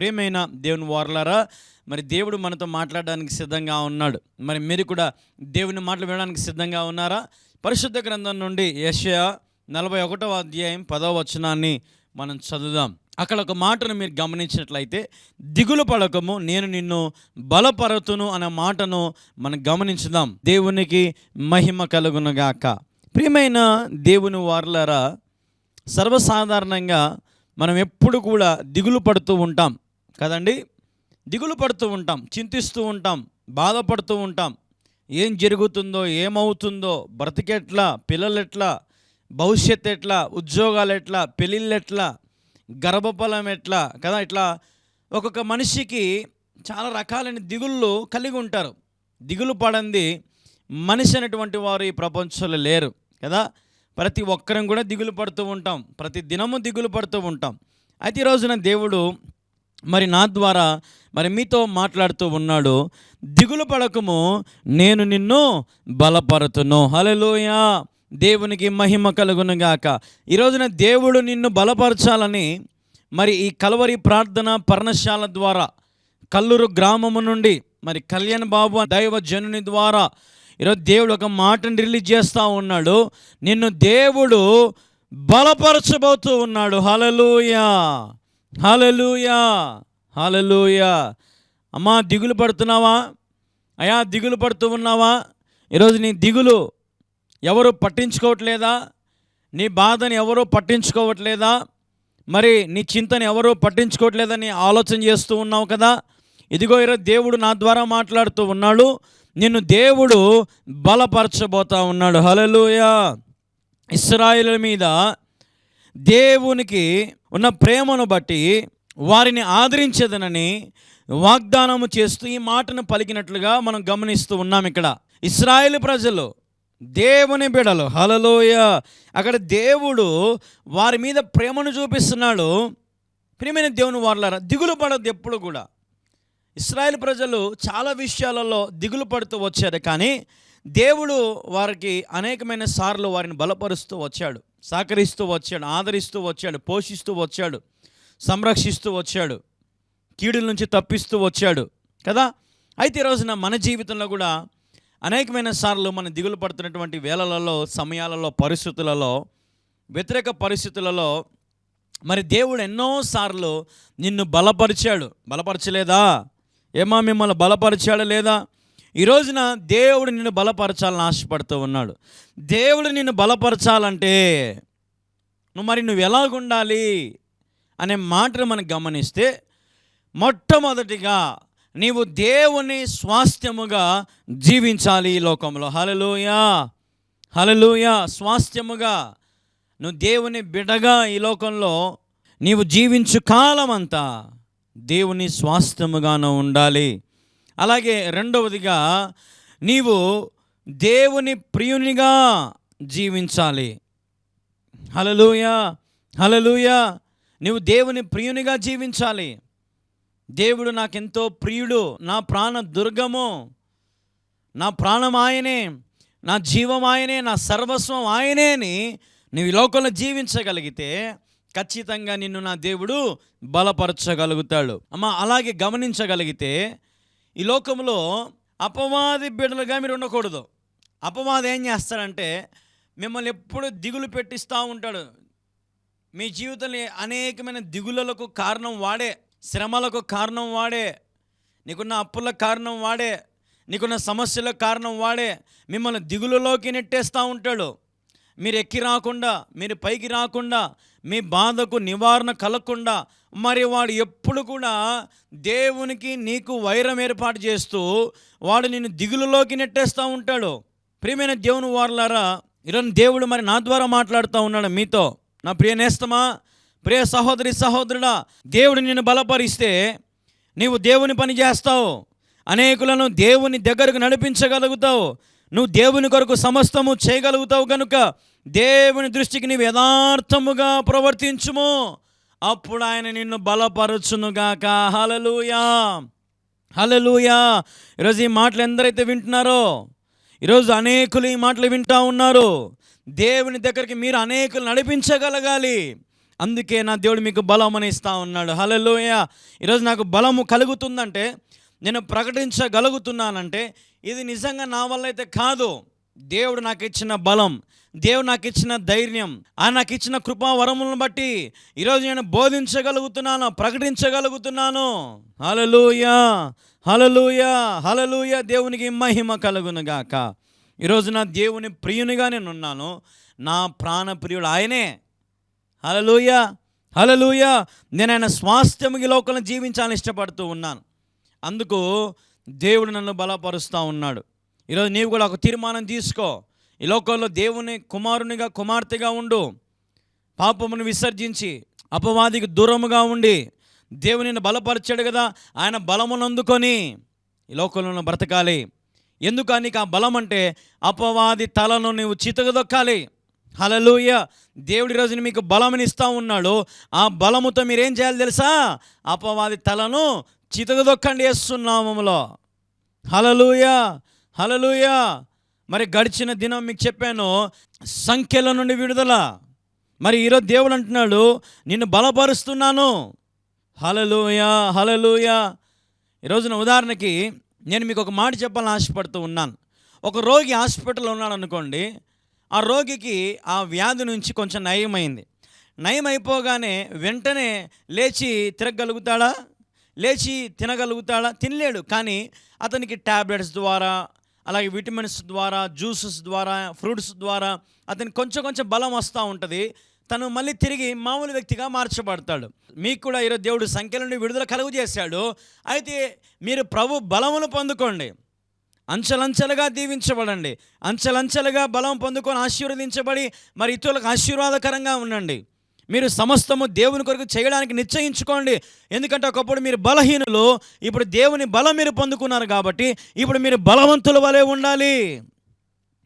ప్రియమైన దేవుని వారలారా మరి దేవుడు మనతో మాట్లాడడానికి సిద్ధంగా ఉన్నాడు. మరి మీరు కూడా దేవుని మాటలు వినడానికి సిద్ధంగా ఉన్నారా? పరిశుద్ధ గ్రంథం నుండి యెషయా నలభై ఒకటవ అధ్యాయం పదవ వచనాన్ని మనం చదువుదాం. అక్కడ ఒక మాటను మీరు గమనించినట్లయితే దిగులు పడకము నేను నిన్ను బలపరతును అనే మాటను మనం గమనించుదాం. దేవునికి మహిమ కలుగునుగాక ప్రియమైన దేవుని వారలారా సర్వసాధారణంగా మనం ఎప్పుడు కూడా దిగులు పడుతూ ఉంటాం. కదండి? దిగులు పడుతూ ఉంటాం చింతిస్తూ ఉంటాం బాధపడుతూ ఉంటాం. ఏం జరుగుతుందో ఏమవుతుందో బ్రతికెట్లా పిల్లలెట్లా భవిష్యత్ ఎట్లా ఉద్యోగాలు ఎట్లా పెళ్ళిళ్ళు ఎట్లా గర్భఫలం ఎట్లా కదా ఇట్లా ఒక్కొక్క మనిషికి చాలా రకాలైన దిగుళ్ళు కలిగి ఉంటారు. దిగులు పడంది మనిషి అనేటువంటి వారు ఈ ప్రపంచంలో లేరు కదా? ప్రతి ఒక్కరం కూడా దిగులు పడుతూ ఉంటాం ప్రతి దినము దిగులు పడుతూ ఉంటాం. అయితే ఈరోజున రోజున దేవుడు మరి నా ద్వారా మరి మీతో మాట్లాడుతూ ఉన్నాడు దిగులు పడకము నేను నిన్ను బలపరుతును. హలలోయా దేవునికి మహిమ కలుగును గాక ఈరోజున దేవుడు నిన్ను బలపరచాలని మరి ఈ కలవరి ప్రార్థన పర్ణశాల ద్వారా కల్లూరు గ్రామము నుండి మరి కళ్యాణ్ బాబు దైవ జనుని ద్వారా ఈరోజు దేవుడు ఒక మాటను రిలీజ్ చేస్తూ ఉన్నాడు. నిన్ను దేవుడు బలపరచబోతూ ఉన్నాడు. హలలుయా హలలుయా హలలుయా. అమ్మా దిగులు పడుతున్నావా? అయా దిగులు పడుతూ ఉన్నావా? ఈరోజు నీ దిగులు ఎవరు పట్టించుకోవట్లేదా? నీ బాధని ఎవరూ పట్టించుకోవట్లేదా? మరి నీ చింతని ఎవరూ పట్టించుకోవట్లేదని ఆలోచన చేస్తూ ఉన్నావు కదా? ఇదిగో ఈరోజు దేవుడు నా ద్వారా మాట్లాడుతూ ఉన్నాడు. నిన్ను దేవుడు బలపరచబోతా ఉన్నాడు. హలలుయా. ఇస్రాయిల మీద దేవునికి ఉన్న ప్రేమను బట్టి వారిని ఆదరించదనని వాగ్దానము చేస్తూ ఈ మాటను పలికినట్లుగా మనం గమనిస్తూ ఉన్నాం ఇక్కడ. ఇస్రాయేల్ ప్రజలు దేవుని బిడలు. హలలోయ అక్కడ దేవుడు వారి మీద ప్రేమను చూపిస్తున్నాడు. ప్రియమైన దేవుని వారులారా దిగులు పడద్దు ఎప్పుడు కూడా. ఇస్రాయేల్ ప్రజలు చాలా విషయాలలో దిగులు పడుతూ వచ్చారు కానీ దేవుడు వారికి అనేకమైన సార్లు వారిని బలపరుస్తూ వచ్చాడు. సహకరిస్తూ వచ్చాడు ఆదరిస్తూ వచ్చాడు పోషిస్తూ వచ్చాడు సంరక్షిస్తూ వచ్చాడు కీడుల నుంచి తప్పిస్తూ వచ్చాడు కదా? అయితే ఈ రోజున మన జీవితంలో కూడా అనేకమైన సార్లు మనం దిగులు పడుతున్నటువంటి వేళలలో సమయాలలో పరిస్థితులలో వ్యతిరేక పరిస్థితులలో మరి దేవుడు ఎన్నోసార్లు నిన్ను బలపరిచాడు. బలపరచలేదా? ఏమా మిమ్మల్ని బలపరిచాడు లేదా? ఈ రోజున దేవుడు నిన్ను బలపరచాలని ఆశపడుతూ ఉన్నాడు. దేవుడు నిన్ను బలపరచాలంటే నువ్వు మరి నువ్వు ఎలాగుండాలి అనే మాటను మనం గమనిస్తే మొట్టమొదటిగా నీవు దేవుని స్వాస్థ్యముగా జీవించాలి ఈ లోకంలో. హలలుయా హలలుయా స్వాస్థ్యముగా నువ్వు దేవుని బిడగా ఈ లోకంలో నీవు జీవించు కాలమంతా దేవుని స్వాస్థ్యముగాను ఉండాలి. అలాగే రెండవదిగా నీవు దేవుని ప్రియునిగా జీవించాలి. హలలుయ హలలుయ నువ్వు దేవుని ప్రియునిగా జీవించాలి. దేవుడు నాకెంతో ప్రియుడు నా ప్రాణ దుర్గము. నా ప్రాణం ఆయనే నా జీవం ఆయనే నా సర్వస్వం ఆయనే అని నువ్వు ఈ లోకంలో జీవించగలిగితే ఖచ్చితంగా నిన్ను నా దేవుడు బలపరచగలుగుతాడు. అమ్మ అలాగే గమనించగలిగితే ఈ లోకంలో అపవాది బిడ్డలుగా మీరు ఉండకూడదు. అపవాది ఏం చేస్తాడంటే మిమ్మల్ని ఎప్పుడు దిగులు పెట్టిస్తూ ఉంటాడు. మీ జీవితంలో అనేకమైన దిగులలకు కారణం వాడే శ్రమలకు కారణం వాడే నీకున్న అప్పులకు కారణం వాడే నీకున్న సమస్యలకు కారణం వాడే మిమ్మల్ని దిగులులోకి నెట్టేస్తూ ఉంటాడు. మీరు ఎక్కి రాకుండా మీరు పైకి రాకుండా మీ బాధకు నివారణ కలగకుండా మరి వాడు ఎప్పుడు కూడా దేవునికి నీకు వైరం ఏర్పాటు చేస్తూ వాడు నిన్ను దిగులులోకి నెట్టేస్తూ ఉంటాడు. ప్రియమైన దేవుని వారులారా ఈరోజు దేవుడు మరి నా ద్వారా మాట్లాడుతూ ఉన్నాడు మీతో. నా ప్రియ నేస్తమా ప్రియ సహోదరి సహోదరుడా దేవుడు నిన్ను బలపరిస్తే నీవు దేవుని పని చేస్తావు. అనేకులను దేవుని దగ్గరకు నడిపించగలుగుతావు. నువ్వు దేవుని కొరకు సమస్తము చేయగలుగుతావు కనుక దేవుని దృష్టికి నీవు యథార్థముగా ప్రవర్తించుము. అప్పుడు ఆయన నిన్ను బలపరచునుగాక. హలలుయా హలలుయా ఈరోజు ఈ మాటలు ఎందరైతే వింటున్నారో ఈరోజు అనేకులు ఈ మాటలు వింటూ ఉన్నారు. దేవుని దగ్గరికి మీరు అనేకులు నడిపించగలగాలి. అందుకే నా దేవుడు మీకు బలం ఇస్తా ఉన్నాడు. హలోయ ఈరోజు నాకు బలము కలుగుతుందంటే నేను ప్రకటించగలుగుతున్నానంటే ఇది నిజంగా నా వల్ల అయితే కాదు. దేవుడు నాకు ఇచ్చిన బలం దేవుడు నాకు ఇచ్చిన ధైర్యం ఆయన నాకు ఇచ్చిన కృపా వరములను బట్టి ఈరోజు నేను బోధించగలుగుతున్నాను ప్రకటించగలుగుతున్నాను. హలలుయా హలలుయా హలలుయా దేవునికి మహిమ కలుగును గాక. ఈరోజు నా దేవుని ప్రియునిగా నేను ఉన్నాను నా ప్రాణప్రియుడు ఆయనే. హలలుయా హలలుయా నేను ఆయన స్వాస్థ్యముకి లోకంలో జీవించాలని ఇష్టపడుతూ ఉన్నాను. అందుకు దేవుడు నన్ను బలపరుస్తూ ఉన్నాడు. ఈరోజు నీవు కూడా ఒక తీర్మానం తీసుకో. ఈ లోకంలో దేవుని కుమారునిగా కుమార్తెగా ఉండు. పాపమును విసర్జించి అపవాదికి దూరముగా ఉండి దేవునిని బలపరిచాడు కదా ఆయన బలమును అందుకొని ఈ లోకంలో బ్రతకాలి. ఎందుకు నీకు ఆ బలం అంటే అపవాది తలను నీవు చితగదొక్కాలి హలలుయ దేవుడి రోజున మీకు బలముని ఇస్తూ ఉన్నాడు. ఆ బలముతో మీరేం చేయాలి తెలుసా? అపవాది తలను చితగదొక్కండి వేస్తున్నామములో హలలుయ హలలుయా మరి గడిచిన దినం మీకు చెప్పాను సంఖ్యల నుండి విడుదల. మరి ఈరోజు దేవుడు అంటున్నాడు నిన్ను బలపరుస్తున్నాను. హలలుయా హలలుయా ఈరోజున ఉదాహరణకి నేను మీకు ఒక మాట చెప్పాలని ఆశపడుతూ ఉన్నాను. ఒక రోగి హాస్పిటల్లో ఉన్నాడు అనుకోండి ఆ రోగికి ఆ వ్యాధి నుంచి కొంచెం నయమైంది. నయం అయిపోగానే వెంటనే లేచి తిరగలుగుతాడా లేచి తినగలుగుతాడా? తినలేడు. కానీ అతనికి ట్యాబ్లెట్స్ ద్వారా అలాగే విటమిన్స్ ద్వారా జ్యూసెస్ ద్వారా ఫ్రూట్స్ ద్వారా అతనికి కొంచెం కొంచెం బలం వస్తూ ఉంటుంది. తను మళ్ళీ తిరిగి మామూలు వ్యక్తిగా మార్చబడతాడు. మీకు కూడా ఈరోజు దేవుడు సంఖ్య నుండి విడుదల కలుగు చేశాడు. అయితే మీరు ప్రభు బలమును పొందుకోండి. అంచెలంచెలుగా దీవించబడండి. అంచెలంచెలుగా బలం పొందుకొని ఆశీర్వదించబడి మరి ఇతరులకు ఆశీర్వాదకరంగా ఉండండి. మీరు సమస్తము దేవుని కొరకు చేయడానికి నిశ్చయించుకోండి. ఎందుకంటే ఒకప్పుడు మీరు బలహీనులు ఇప్పుడు దేవుని బలం మీరు పొందుకున్నారు కాబట్టి ఇప్పుడు మీరు బలవంతుల వలె ఉండాలి.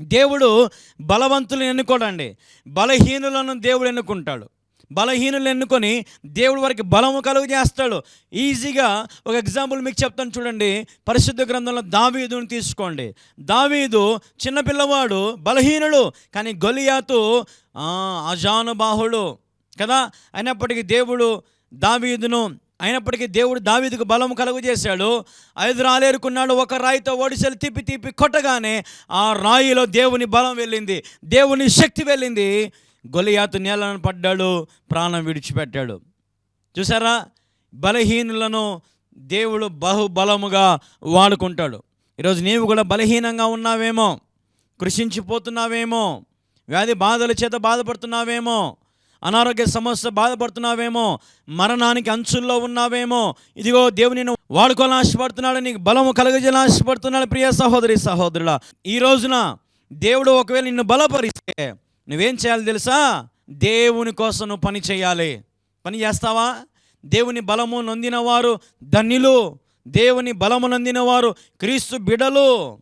దేవుడు బలవంతులను ఎన్నుకోడండి. బలహీనులను దేవుడు ఎన్నుకుంటాడు. బలహీనులు ఎన్నుకొని దేవుడు వారికి బలము కలుగు చేస్తాడు. ఈజీగా ఒక ఎగ్జాంపుల్ మీకు చెప్తాను చూడండి. పరిశుద్ధ గ్రంథంలో దావీదుని తీసుకోండి. దావీదు చిన్నపిల్లవాడు బలహీనుడు కానీ గొలియాతు అజానుబాహుడు. కదా? అయినప్పటికీ దేవుడు దావీదును అయినప్పటికీ దేవుడు దావీదుకు బలం కలుగు చేశాడు ఐదు రాలేరుకున్నాడు ఒక రాయితో ఒడిసెలు తిప్పి తిప్పి కొట్టగానే ఆ రాయిలో దేవుని బలం వెళ్ళింది దేవుని శక్తి వెళ్ళింది. గొలియాతు నేలను పడ్డాడు ప్రాణం విడిచిపెట్టాడు. చూసారా? బలహీనులను దేవుడు బహుబలముగా వాడుకుంటాడు. ఈరోజు నీవు కూడా బలహీనంగా ఉన్నావేమో కృషించిపోతున్నావేమో వ్యాధి బాధల చేత బాధపడుతున్నావేమో అనారోగ్య సమస్య బాధపడుతున్నావేమో మరణానికి అంచుల్లో ఉన్నావేమో ఇదిగో దేవుని వాడుకోవాలని ఆశపడుతున్నాడు నీకు బలము కలగజేయాలని ఆశపడుతున్నాడు ప్రియ సహోదరి సహోదరుల ఈ రోజున దేవుడు ఒకవేళ నిన్ను బలపరిస్తే నువ్వేం చేయాలి తెలుసా? దేవుని కోసం నువ్వు పని చేయాలి. పని చేస్తావా? దేవుని బలము నొందిన వారు ధన్యులు. దేవుని బలము నొందిన వారు క్రీస్తు బిడలు.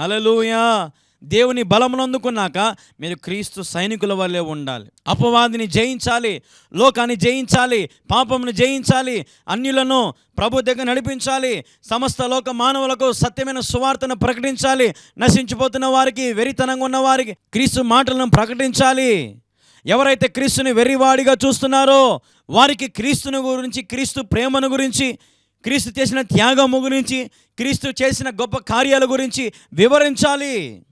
అలలుయా దేవుని బలమును అందుకున్నాక మీరు క్రీస్తు సైనికుల వల్లే ఉండాలి. అపవాదిని జయించాలి లోకాన్ని జయించాలి పాపమును జయించాలి అన్యులను ప్రభు దగ్గర నడిపించాలి సమస్త లోక మానవులకు సత్యమైన సువార్తను ప్రకటించాలి నశించిపోతున్న వారికి వెరితనంగా ఉన్న వారికి క్రీస్తు మాటలను ప్రకటించాలి. ఎవరైతే క్రీస్తుని వెర్రివాడిగా చూస్తున్నారో వారికి క్రీస్తుని గురించి క్రీస్తు ప్రేమను గురించి క్రీస్తు చేసిన త్యాగము గురించి క్రీస్తు చేసిన గొప్ప కార్యాల గురించి వివరించాలి.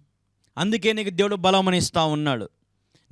అందుకే నీకు దేవుడు బలమనిస్తూ ఉన్నాడు.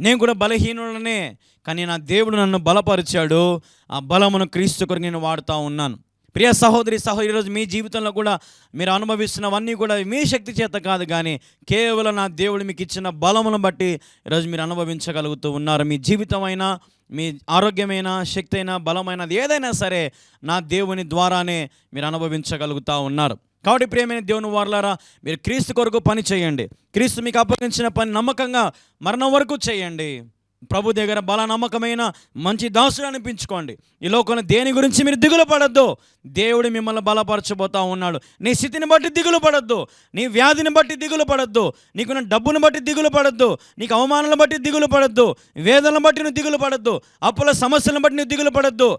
నేను కూడా బలహీనుడనే కానీ నా దేవుడు నన్ను బలపరిచాడు. ఆ బలమును క్రీస్తు కొరకు నేను వాడుతూ ఉన్నాను. ప్రియ సహోదరి సహోదరి ఈరోజు మీ జీవితంలో కూడా మీరు అనుభవిస్తున్నవన్నీ కూడా మీ శక్తి చేత కాదు కానీ కేవలం నా దేవుడు మీకు ఇచ్చిన బలమును బట్టి ఈరోజు మీరు అనుభవించగలుగుతూ ఉన్నారు. మీ జీవితమైన మీ ఆరోగ్యమైన శక్తి అయినా బలమైనది ఏదైనా సరే నా దేవుని ద్వారానే మీరు అనుభవించగలుగుతూ ఉన్నారు. కాబట్టి ప్రియమైన దేవుని వారలారా మీరు క్రీస్తు కొరకు పని చేయండి. క్రీస్తు మీకు అప్పగించిన పని నమ్మకంగా మరణం వరకు చేయండి. ప్రభు దగ్గర బల నమ్మకమైన మంచి దాసుడు అనిపించుకోండి. ఈ లోకంలో దేని గురించి మీరు దిగులు పడద్దు? దేవుడు మిమ్మల్ని బలపరచబోతా ఉన్నాడు. నీ స్థితిని బట్టి దిగులు పడద్దు. నీ వ్యాధిని బట్టి దిగులు పడద్దు. నీకున్న డబ్బును బట్టి దిగులు పడద్దు. నీకు అవమానాలను బట్టి దిగులు పడద్దు. వేదనను బట్టి నువ్వు దిగులు పడద్దు. అప్పుల సమస్యలను బట్టి నువ్వు దిగులు పడద్దు.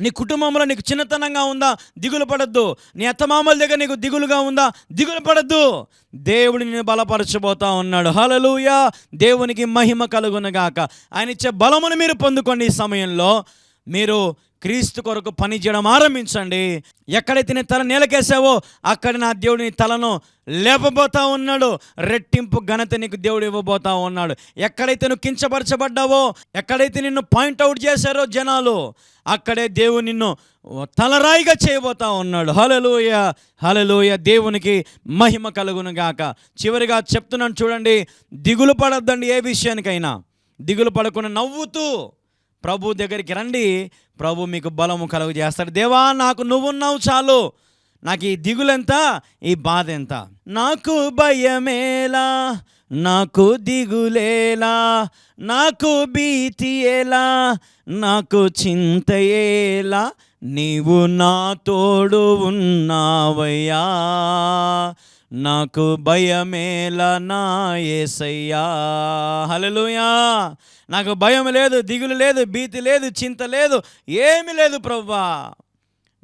నీ కుటుంబంలో నీకు చిన్నతనంగా ఉందా? దిగులు పడద్దు. నీ అత్తమామల దగ్గర నీకు దిగులుగా ఉందా? దిగులు పడద్దు. దేవుడు నిన్ను బలపరచబోతా ఉన్నాడు. హలలుయా దేవునికి మహిమ కలుగునగాక ఆయన ఇచ్చే బలమును మీరు పొందుకోండి ఈ సమయంలో. మీరు క్రీస్తు కొరకు పని చేయడం ఆరంభించండి. ఎక్కడైతే నీ తల నేలకేసావో అక్కడ నా దేవుడు నీ తలను లేపబోతా ఉన్నాడు. రెట్టింపు ఘనత నీకు దేవుడు ఇవ్వబోతా ఉన్నాడు. ఎక్కడైతే నువ్వు కించపరచబడ్డావో ఎక్కడైతే నిన్ను పాయింట్అవుట్ చేశారో జనాలు అక్కడే దేవుడు నిన్ను తలరాయిగా చేయబోతా ఉన్నాడు. హలలోయ హలలోయ దేవునికి మహిమ కలుగును గాక. చివరిగా చెప్తున్నాను చూడండి దిగులు పడొద్దండి ఏ విషయానికైనా. దిగులు పడకుండా నవ్వుతూ ప్రభు దగ్గరికి రండి. ప్రభు మీకు బలము కలుగు చేస్తాడు దేవా నాకు నువ్వున్నావు చాలు. నాకు ఈ దిగులెంత ఈ బాధ ఎంత నాకు భయమేలా నాకు దిగులేలా నాకు భీతి ఎలా నాకు చింత ఎలా నీవు నా తోడు ఉన్నావయ్యా. నాకు భయమేలా నా ఏసయ్యా. హలోయా నాకు భయం లేదు దిగులు లేదు భీతి లేదు చింత లేదు ఏమీ లేదు ప్రవ్వా.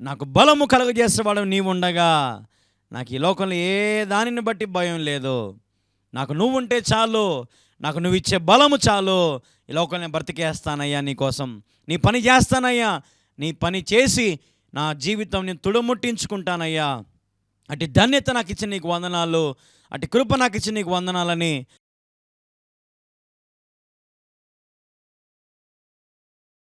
నాకు బలము కలుగజేసేవాడు నీవుండగా నాకు ఈ లోకంలో ఏ దానిని బట్టి భయం లేదు. నాకు నువ్వు ఉంటే చాలు నాకు నువ్వు ఇచ్చే బలము చాలు. ఈ లోకంలో నేను బ్రతికేస్తానయ్యా నీకోసం నీ పని చేస్తానయ్యా. నీ పని చేసి నా జీవితం నేను తుడముట్టించుకుంటానయ్యా. అటు ధన్యత నాకు ఇచ్చిన నీకు వందనాలు అటు కృప నాకు ఇచ్చిన నీకు వందనాలని